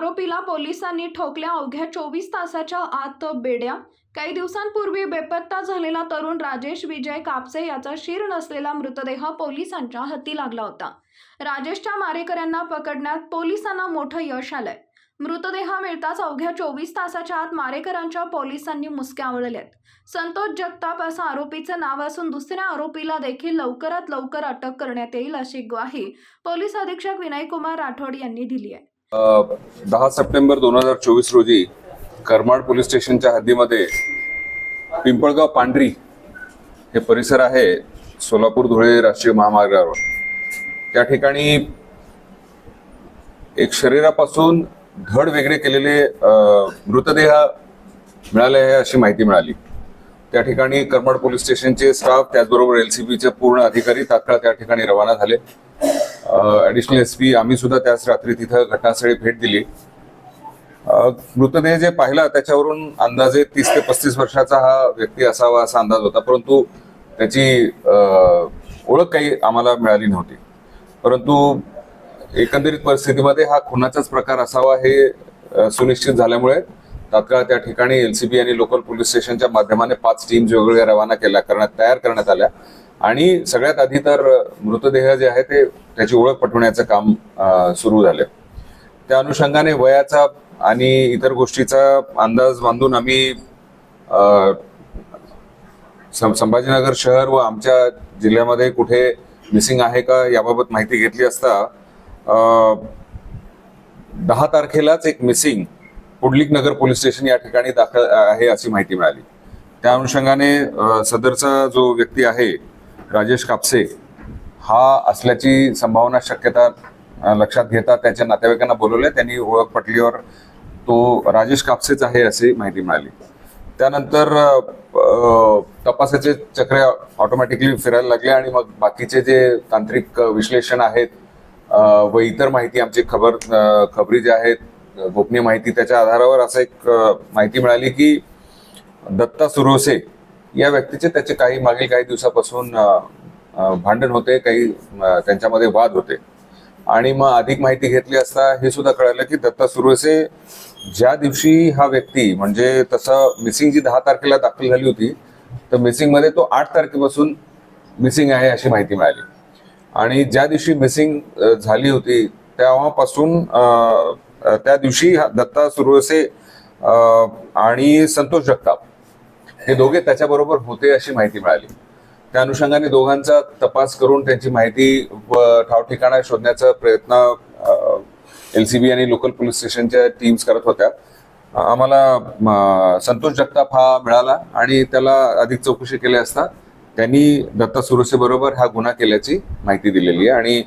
आरोपीला पोलिसांनी ठोकल्या. अवघ्या चोवीस तासाच्या आत बेड्या. काही दिवसांपूर्वी बेपत्ता झालेला तरुण राजेश विजय कापसे याचा शीर नसलेला मृतदेह पोलिसांच्या हाती लागला होता. राजेशच्या मारेकऱ्यांना पकडण्यात पोलिसांना मोठं यश आलंय. मृतदेह मिळताच अवघ्या चोवीस तासाच्या आत मारेकरांच्या पोलिसांनी मुसक्या आवळल्यात. संतोष जगताप असं आरोपीचं नाव असून दुसऱ्या आरोपीला देखील लवकरात लवकर अटक करण्यात येईल अशी ग्वाही पोलीस अधीक्षक विनयकुमार राठोड यांनी दिली आहे. दहा सप्टेंबर दोन हजार चोवीस रोजी करमाड पोलीस स्टेशनच्या हद्दीमध्ये पिंपळगाव पांढरी हे परिसर आहे सोलापूर धुळे राष्ट्रीय महामार्गावर. त्या ठिकाणी एक शरीरापासून धड वेगळे केलेले मृतदेह मिळाले आहे अशी माहिती मिळाली. त्या ठिकाणी करमाड पोलीस स्टेशनचे स्टाफ त्याचबरोबर एलसीबीचे पूर्ण अधिकारी तात्काळ त्या ठिकाणी रवाना झाले. ऍडिशनल एस पी आम्ही सुद्धा त्याच रात्री तिथं घटनास्थळी भेट दिली. मृतदेह जे पाहिला त्याच्यावरून अंदाजे तीस ते पस्तीस वर्षाचा हा व्यक्ती असावा असा अंदाज होता. परंतु त्याची ओळख काही आम्हाला मिळाली नव्हती. परंतु एकंदरीत परिस्थितीमध्ये हा खुनाचाच प्रकार असावा हे सुनिश्चित झाल्यामुळे तात्काळ त्या ठिकाणी एलसीबी आणि लोकल पोलीस स्टेशनच्या माध्यमाने पाच टीम्स वेगवेगळ्या रवाना केल्या करण्यात तयार करण्यात आल्या. आणि सगळ्यात आधी तर मृतदेह जे आहे ते त्याची ओळख पटवण्याचं काम सुरू झालं. त्या अनुषंगाने वयाचा आणि इतर गोष्टीचा अंदाज बांधून आम्ही सं- संभाजीनगर शहर व आमच्या जिल्ह्यामध्ये कुठे मिसिंग आहे का याबाबत माहिती घेतली असता दहा तारखेलाच एक missing Pundlik Nagar police station या ठिकाणी दाखल आहे अशी माहिती मिळाली. त्या अनुषंगाने सदरचा जो व्यक्ती आहे राजेश कापसे हा असल्याची संभावना शक्यता लक्षात घेता त्याच्या नातेवाईकांना बोलवले त्यांनी ओळख पटलीवर तो राजेश कापसेच आहे अशी माहिती मिळाली. त्यानंतर तपासाचे चक्र ऑटोमॅटिकली फिरायला लागले आणि मग बाकीचे जे तांत्रिक विश्लेषण आहेत व इतर माहिती आमची खबर खबरी जे आहेत गोपनीय माहिती त्याच्या आधारावर असं एक माहिती मिळाली की दत्ता सुरोसे या व्यक्तीचे त्याचे काही मागील काही दिवसापासून भांडण होते काही त्यांच्यामध्ये वाद होते. आणि मग अधिक माहिती घेतली असता हे सुद्धा कळालं की दत्ता सुरवसे ज्या दिवशी हा व्यक्ती म्हणजे तसं मिसिंग जी दहा तारखेला दाखल झाली होती तर मिसिंगमध्ये तो आठ तारखेपासून मिसिंग आहे अशी माहिती मिळाली. आणि ज्या दिवशी मिसिंग झाली होती तेव्हापासून त्या दिवशी हा दत्ता सुरवसे आणि संतोष जगताप हे दोघे त्याच्याबरोबर होते अशी माहिती मिळाली. त्या अनुषंगाने दोघांचा तपास करून त्यांची माहिती व ठाव ठिकाणा शोधण्याचा प्रयत्न बी आणि लोकल पोलीस स्टेशनच्या टीम्स करत होत्या. आम्हाला संतोष जगताप हा मिळाला आणि त्याला अधिक चौकशी केली असता त्यांनी दत्ता सुरसे बरोबर हा गुन्हा केल्याची माहिती दिलेली आहे. आणि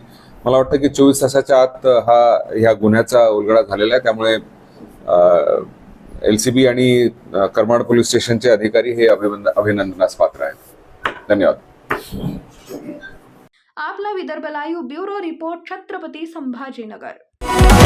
मला वाटतं की चोवीस तासाच्या आत हा ह्या गुन्ह्याचा उलगडा झालेला आहे. त्यामुळे एल सी बी आणि करमाड पोलीस स्टेशनचे अधिकारी हे अभिनंद अभिनंदनास पात्र आहेत. धन्यवाद. आपला Vidarbha live bureau report Chhatrapati Sambhajinagar.